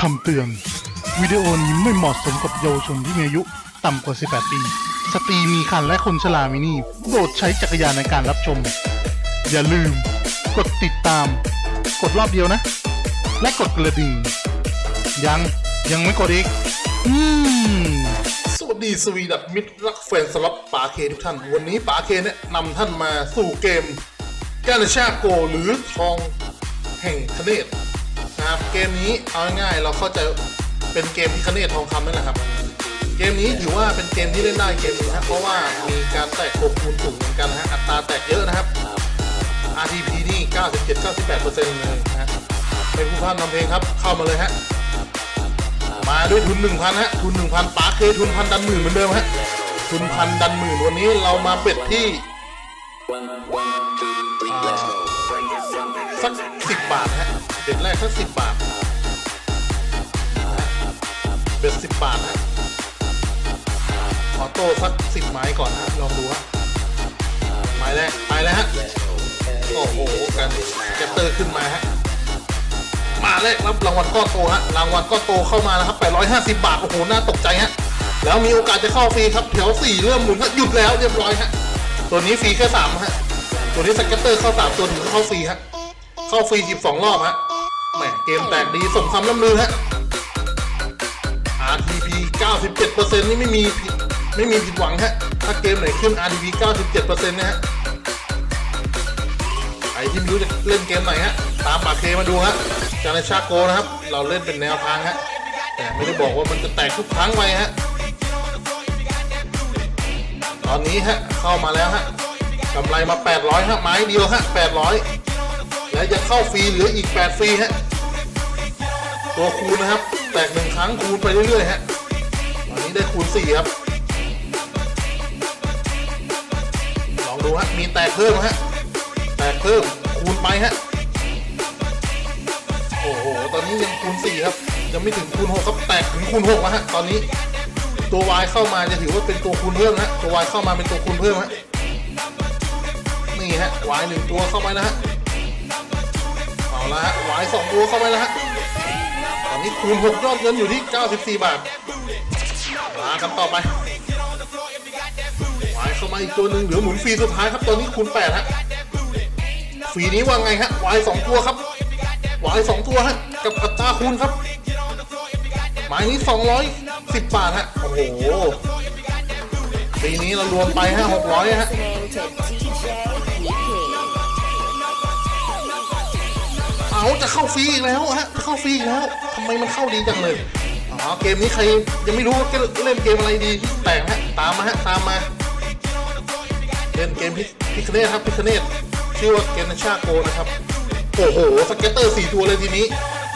คำเตือน วิดีโอนี้ไม่เหมาะสมกับเยาวชนที่มีอายุ ต่ำกว่า 18 ปี สตรีมีครรภ์และคนชรามินี่โปรดใช้จักรยานในการรับชม อย่าลืม กดติดตาม กดรอบเดียวนะ และกดกระดิ่ง ยังยังไม่กดอีก อืม สวัสดีสวีดัตมิตรรักแฟนสล็อตป๋าเคทุกท่าน วันนี้ป๋าเคแนะนำท่านมาสู่เกม แกนชาโกหรือทองแห่งคเนต นะครับ เกมนี้เอาง่ายๆเราเข้าใจเป็นเกมที่คเนตทองคำนั่นแหละครับ เกมนี้ถือว่าเป็นเกมที่เล่นได้เกมนี้ครับเพราะว่ามีการแตกโคคูณสูงเหมือนกันนะฮะอัตราแตกเยอะนะครับ RTP นี่ 97-98%เลยนะฮะเป็นผู้พันนำเพลงครับเข้ามาเลยฮะมาด้วยทุน 1,000ฮะทุน 1,000ปาร์คเคทุนพันดันหมื่นเหมือนเดิมฮะทุนพันดันหมื่นวันนี้เรามาเป็ดที่สักสิบบาทฮะ เป็ดแรกสักสิบบาทเป็ดสิบบาทฮะออโต้สักสิบไม้ก่อนฮะลองดูฮะไม้แรกไปแล้วฮะโอ้โหกันแกตเตอร์ขึ้นมาฮะมาแรกรับรางวัลก้อนโตฮะรางวัลก้อนโตเข้ามานะครับ850 บาทโอ้โหน่าตกใจฮะแล้วมีโอกาสจะเข้าฟรีครับแถว4เริ่มหมุนฮะหยุดแล้วเรียบร้อยฮะตัวนี้ฟรีแค่3ฮะตัวนี้สเก็ตเตอร์เข้า3ตัวถึงเข้าฟรีฮะเข้าฟรี12รอบฮะ แหมเกมแตกดีสมคำล่ำลือฮะ RTP 97%นี่ไม่มีผิดไม่มีผิดหวังฮะ ถ้าเกมไหนขึ้น RTP 97%นะฮะใครที่ไม่รู้จะเล่นเกมไหนฮะ ตามปากเคมาดูฮะจานชาโกนะครับ เราเล่นเป็นแนวทางฮะ แต่ไม่ได้บอกว่ามันจะแตกทุกครั้งไปฮะ ตอนนี้ฮะเข้ามาแล้วฮะกำไรมา 800ฮะไม้เดียวฮะ800 และยังเข้าฟรีเหลืออีก 8 ฟรีฮะตัวคูณนะครับ แตกหนึ่งครั้งคูณไปเรื่อยๆฮะตอนนี้ได้คูณ4ครับลองดูฮะมีแตกเพิ่มฮะแตกเพิ่มคูณไปฮะโอ้โหตอนนี้ยังคูณ4ครับยังไม่ถึงคูณ6ครับแตกถึงคูณ6แล้วฮะตอนนี้ตัว y เข้ามาจะถือว่าเป็นตัวคูณเพิ่มนะตัว y เข้ามาเป็นตัวคูณเพิ่มฮะนี่ฮะ y หนึ่งตัวเข้าไปแล้วฮะ เอาละฮะ y สองตัวเข้าไปแล้วฮะตอนนี้คูณ6ยอดเงินอยู่ที่ 94 บาทมากันต่อไป y เข้ามาอีกตัวหนึ่งเหลือหมุนฟรีสุดท้ายครับตอนนี้คูณ8ฮะฝีนี้ว่าไงฮะวายสองตัวครับวายสองตัวฮะกับอัตราคูณครับหมายนี้สองร้อยสิบบาทฮะโอ้โหปีนี้เรารวมไปฮะหกร้อยฮะ เอาจะเข้าฟรีอีกแล้วฮะจะเข้าฟรีอีกแล้วทำไมมันเข้าดีจังเลยอ๋อเกมนี้ใครยังไม่รู้ว่าเล่นเกมอะไรดีแต่งฮะตามมาฮะตามมาเล่นเกมพิพิคเนตครับพิคเนตชื่อว่าเกมนชาโกนะครับโอ้โหสเก็ตเตอร์สี่ตัวเลยทีนี้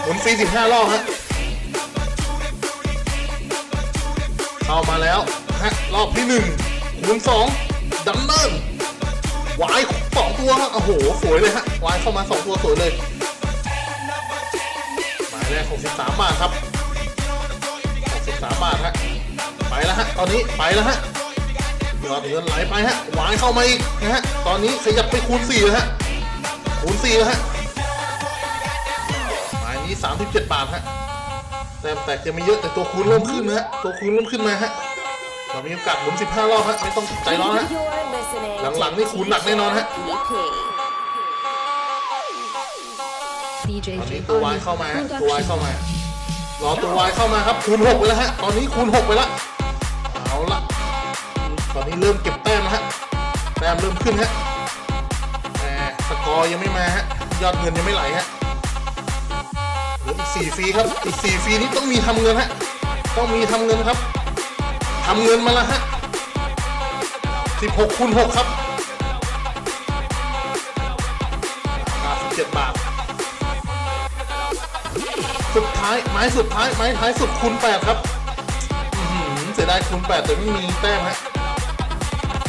หมุนฟรีสิบห้ารอบฮะเข้ามาแล้วฮะรอบที่หนึ่งคูณสองดันเนิลวายสองตัวฮะโอ้โหสวยเลยฮะวายเข้ามาสองตัวสวยเลย บสามบาทครับหกสิบสามบาทฮะไปแล้วฮะตอนนี้ไปแล้วฮะยอดเงินไหลไปฮะวายเข้ามาอีกนะฮะตอนนี้ขยับไปคูณ4แล้วฮะคูณ4แล้วฮะหมายนี้ 37 บาทฮะแต่แต่จะไม่เยอะแต่ตัวคูณเริ่มขึ้นนะฮะตัวคูณเริ่มขึ้นมาฮะเรามีโอกาสหมุน15รอบฮะไม่ต้องใจร้อนฮะ You're listening หลังๆนี่คูณหนักแน่นอนฮะ to EP. DJ ตอนนี้ J ตัววายเข้ามาฮะตัววายเข้ามา รอตัววายเข้ามาครับคูณ6ไปแล้วฮะตอนนี้คูณ6ไปแล้วเอาละตอนนี้เริ่มเก็บแต้มแล้วฮะแต้มเริ่มขึ้นฮะแต่สกอร์ยังไม่มาฮะยอดเงินยังไม่ไหลฮะเหลืออีกสี่ฟรีครับอีกสี่ฟรีนี้ต้องมีทำเงินฮะต้องมีทำเงินครับทำเงินมาแล้วฮะสิบหกคูณหกครับ สุดท้ายไม้สุดท้ายไม้ท้ายสุดคูณแปดครับอื้อหือเสียดายคูณ8แต่ไม่มีแต้มฮะ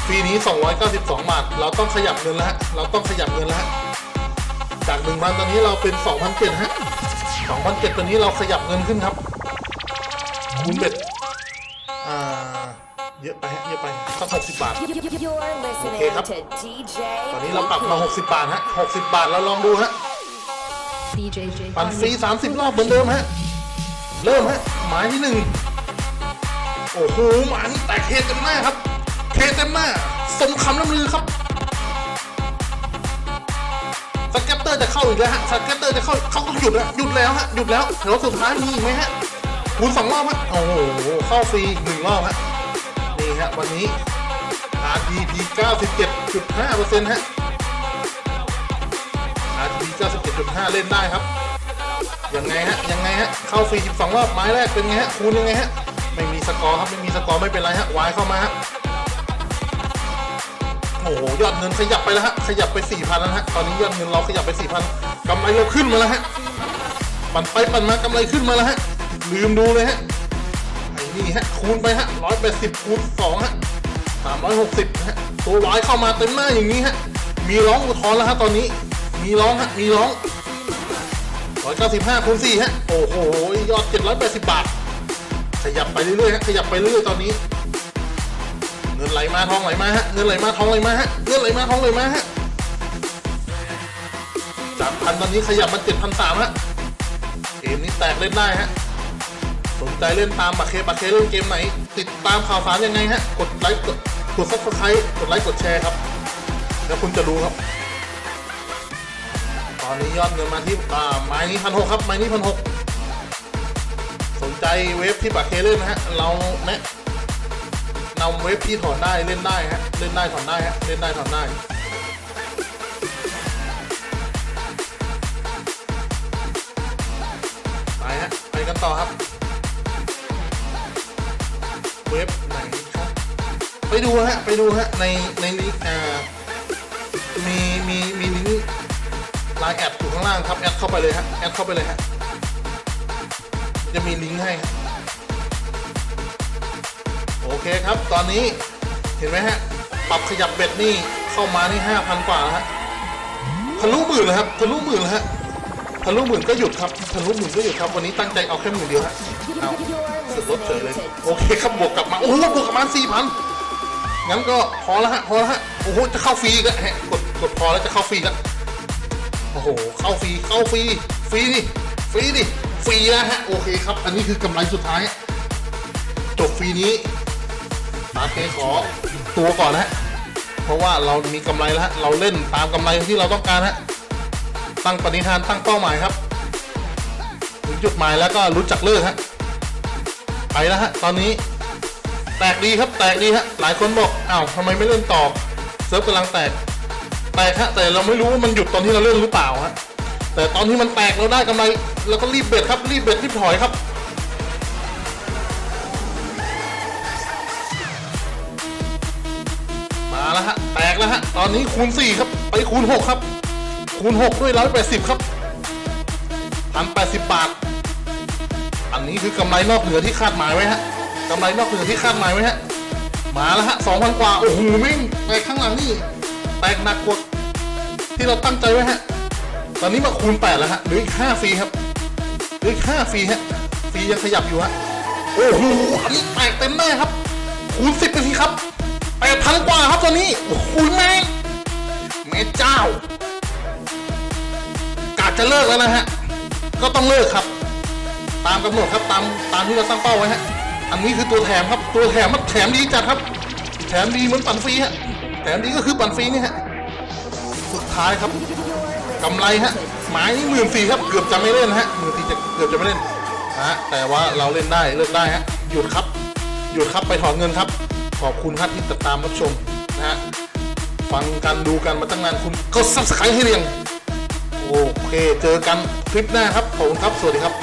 ฟรีนี้ 292 บาท เราต้องขยับเงินแล้วฮะเราต้องขยับเงินแล้วฮะจาก1,000ตอนนี้เราเป็น2,007ฮะ2,007ตอนนี้เราขยับเงินขึ้นครับคูณเบ็ดอ่าเยอะไปฮะเยอะไปสัก60 บาท You're listening Okay, ครับ to DJ ตอนนี้เราปรับมา 60 บาทฮะ60 บาทเราลองดูฮะ DJ J ปั่นฟรี 30 รอบเหมือนเดิมฮะ เริ่มฮะ หมายที่หนึ่งโอ้โหหมายนี้แตกเทเต็มหน้าครับ เทเต็มหน้า สมคำล่ำลือครับสเก็ตเตอร์จะเข้าอีกแล้วฮะสเก็ตเตอร์จะเข้าเขาก็หยุดแล้วหยุดแล้วฮะหยุดแล้วแถวสุดท้ายมีอีกไหมฮะคูณสองรอบฮะโอ้โหเข้าฟรีหนึ่งรอบฮะนี่ฮะวันนี้ RTP 97.5%ฮะ 97.5เล่นได้ครับ ยังไงฮะ ยังไงฮะ เข้าฟรี12 รอบไม้แรกเป็นไงฮะ คูณยังไงฮะ ไม่มีสกอร์ครับ ไม่มีสกอร์ไม่เป็นไรฮะ วายเข้ามาฮะ โอ้โห ยอดเงินขยับไปแล้วฮะ ขยับไป 4,000 แล้วฮะ ตอนนี้ยอดเงินเราขยับไป 4,000กำไรเราขึ้นมาแล้วฮะ ปั่นไปปั่นมากำไรขึ้นมาแล้วฮะ ลืมดูเลยฮะ ไอ้นี่ฮะ คูณไปฮะ 180 คูณ 2 ฮะ 360 ฮะ ตัววายเข้ามาเต็มหน้าอย่างนี้ฮะ มีร้องอุทธรณ์แล้วฮะตอนนี้ มีร้องฮะมีร้อง195คูณ4ฮะ โอ้โห ยอด 780 บาท ขยับไปเรื่อยๆฮะ ขยับไปเรื่อยๆ ตอนนี้ เงินไหลมาทองไหลมาฮะ เงินไหลมาทองไหลมาฮะ เงินไหลมาทองไหลมาฮะจากพันตอนนี้ขยับมา7,300ฮะ เกมนี้แตกเล่นได้ฮะ สนใจเล่นตามบักเคบักเคเล่นเกมไหน ติดตามข่าวสารยังไงฮะ กดไลค์กดกดซับสไครต์กดไลค์ กดแชร์ครับ แล้วคุณจะรู้ครับ อนนี้ยอดเงินมาที่อ่าไม้นี้พันหกครับไม้นี้พันหกสนใจเว็บที่บักเคเล่นนะฮะเราแนะนำเว็บที่ถอนได้เล่นได้ฮะเล่นได้ถอนได้ฮะเล่นได้ถอนได้ไปฮะไปกันต่อครับ เว็บไหนครับไปดูฮะไปดูฮะในในลิงก์อ่ามีมีมีลิ แอดอยู่ข้างล่างครับแอดเข้าไปเลยฮะแอดเข้าไปเลยฮะจะมีลิงก์ให้ โอเคครับตอนนี้เห็นไหมฮะ ปรับขยับเบ็ดนี่เข้ามานี่ห้าพันกว่าแล้วฮะทะลุหมื่นแล้วครับทะลุหมื่นแล้วฮะทะลุหมื่นก็หยุดครับทะลุหมื่นก็หยุดครับวันนี้ตั้งใจเอาแค่หมื่นเดียวฮะเอาสุดลดเฉยเลยโอเคครับบวกกลับมาโอ้โหบวกกลับมาสี่พันงั้นก็พอแล้วฮะพอแล้วฮะโอ้โหจะเข้าฟรีอีก็ฮะกดกดพอแล้วจะเข้าฟรีแล้ว โอ้โห เข้าฟรีเข้าฟรีฟรีดิฟรีดิฟรีแล้วฮะโอเคครับ อันนี้คือกำไรสุดท้าย จบฟรีนี้ตาเคขอตัวก่อนนะฮะเพราะว่าเรามีกำไรแล้วเราเล่นตามกำไรที่เราต้องการฮะตั้งปณิธานตั้งเป้าหมายครับถึงจุดหมายแล้วก็รู้จักเลิกฮะไปแล้วฮะตอนนี้แตกดีครับแตกดีฮะหลายคนบอกอ้าวทำไมไม่เล่นต่อเซิร์ฟกำลังแตก แตกฮะแต่เราไม่รู้ว่ามันหยุดตอนที่เราเล่นหรือเปล่าฮะแต่ตอนที่มันแตกเราได้กำไรเราก็รีบเบ็ดครับรีบเบ็ดรีบถอยครับมาแล้วฮะแตกแล้วฮะตอนนี้คูณ 4 ครับ ไปคูณ 6 ครับ คูณ 6 ด้วย 180 ครับพันแปดสิบบาท อันนี้คือกำไรนอกเหนือที่คาดหมายไว้ฮะกำไรนอกเหนือที่คาดหมายไว้ฮะมาแล้วฮะ2,000กว่า โอ้โหแม่งแตกข้างหลังนี่ แตกหนักกว่าที่เราตั้งใจไว้ฮะ ตอนนี้มาคูณ 8 แล้วฮะเหลืออีก5ฟรีครับเหลืออีก5ฟรีฮะฟรียังขยับอยู่ฮะ โอ้โห อันนี้แตกเต็มแน่ครับ คูณ 10 ไปสิครับ8,000กว่าครับตอนนี้ โอ้โหแม่แม่เจ้ากาจะเลิกแล้วนะฮะ ก็ต้องเลิกครับ ตามกำหนดครับตามตามที่เราตั้งเป้าไว้ฮะ อันนี้คือตัวแถมครับ ตัวแถมมันแถมดีจัดครับ แถมดีเหมือนปั่นฟรีฮะ แถมดีก็คือปั่นฟรีนี่ฮะสุดท้ายครับกำไรฮะหมายนี่หมื่นสี่ครับเกือบจะไม่เล่นฮะหมื่นสี่จะเกือบจะไม่เล่นนะฮะแต่ว่าเราเล่นได้เลิกได้ฮะหยุดครับ หยุดครับไปถอนเงินครับ ขอบคุณครับที่ติดตามรับชมนะฮะฟังกันดูกันมาตั้งนานคุณก็ซับสไครต์ให้เรียงโอเค เจอกันคลิปหน้าครับ ขอบคุณครับ สวัสดีครับ